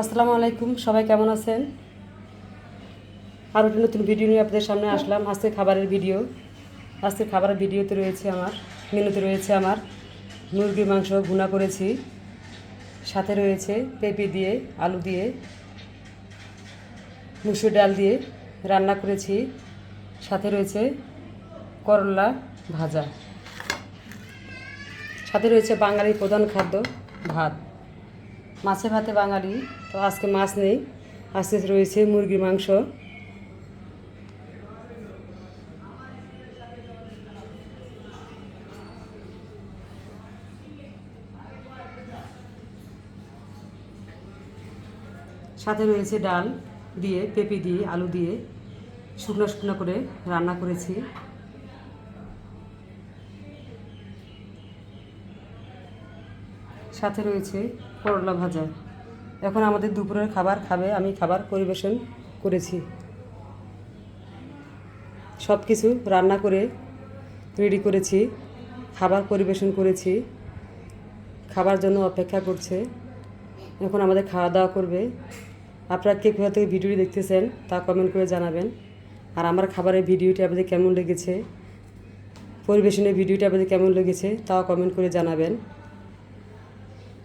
আসসালামু আলাইকুম, সবাই কেমন আছেন? আরও একটা নতুন ভিডিও নিয়ে আপনাদের সামনে আসলাম। আজকে খাবারের ভিডিও। আজকে খাবারের ভিডিওতে রয়েছে আমার, মেনুতে রয়েছে আমার মুরগির মাংস ভুনা করেছি। সাথে রয়েছে পেঁপে দিয়ে, আলু দিয়ে, মুসুর ডাল দিয়ে রান্না করেছি। সাথে রয়েছে করলা ভাজা। সাথে রয়েছে বাঙালির প্রধান খাদ্য ভাত। মাছে ভাতে বাঙালি, তো আজকে মাছ নেই। আজকে রয়েছে মুরগির মাংস। সাথে রয়েছে ডাল দিয়ে, পেঁপে দিয়ে, আলু দিয়ে শুকনো শুকনো করে রান্না করেছি। সাথে রয়েছে করলা ভাজা। এখন আমাদের দুপুরের খাবার খাবে, আমি খাবার পরিবেশন করেছি। সব কিছু রান্না করে রেডি করেছি, খাবার পরিবেশন করেছি, খাবার জন্য অপেক্ষা করছে। এখন আমাদের খাওয়া দাওয়া করবে। আপনারা কে কোথা থেকে ভিডিওটি দেখতেছেন তা কমেন্ট করে জানাবেন। আর আমার খাবারের ভিডিওটি আপনাদের কেমন লেগেছে, পরিবেশনের ভিডিওটি আপনাদের কেমন লেগেছে তাও কমেন্ট করে জানাবেন।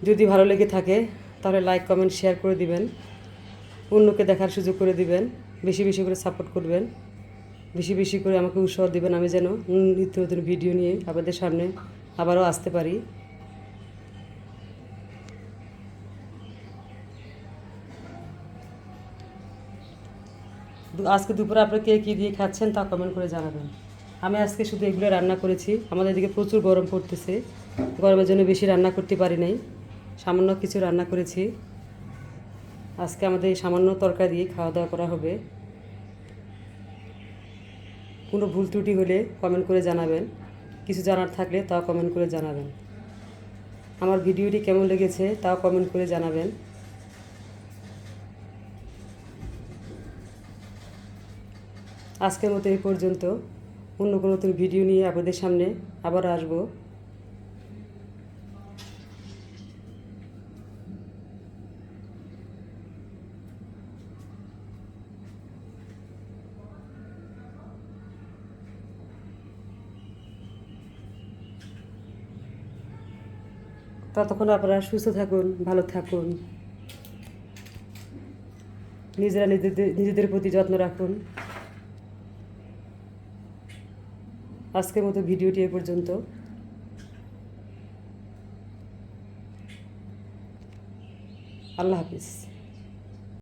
যদি ভালো লেগে থাকে, তাহলে লাইক কমেন্ট শেয়ার করে দিবেন। অন্যকে দেখার সুযোগ করে দিবেন। বেশি বেশি করে সাপোর্ট করবেন। বেশি বেশি করে আমাকে উৎসাহ দিবেন আমি যেন নিত্য নতুন ভিডিও নিয়ে আপনাদের সামনে আবারও আসতে পারি। আজকে দুপুরে আপনারা কে কী দিয়ে খাচ্ছেন তা কমেন্ট করে জানাবেন। আমি আজকে শুধু এগুলো রান্না করেছি। আমাদের এদিকে প্রচুর গরম পড়তেছে। গরমের জন্য বেশি রান্না করতে পারি নাই। সামান্য কিছু রান্না করেছি। আজকে আমাদের এই সামান্য তরকারি দিয়ে খাওয়া দাওয়া করা হবে। কোনো ভুল ত্রুটি হলে কমেন্ট করে জানাবেন। কিছু জানার থাকলে তাও কমেন্ট করে জানাবেন। আমার ভিডিওটি কেমন লেগেছে তাও কমেন্ট করে জানাবেন। আজকের মতো এই পর্যন্ত। অন্য কোনো নতুন ভিডিও নিয়ে আপনাদের সামনে আবার আসব। ততক্ষণ আপনারা সুস্থ থাকুন, ভালো থাকুন। নিজেরা নিজেদের নিজেদের প্রতি যত্ন রাখুন। আজকের মতো ভিডিওটি এ পর্যন্ত। আল্লাহ হাফিজ।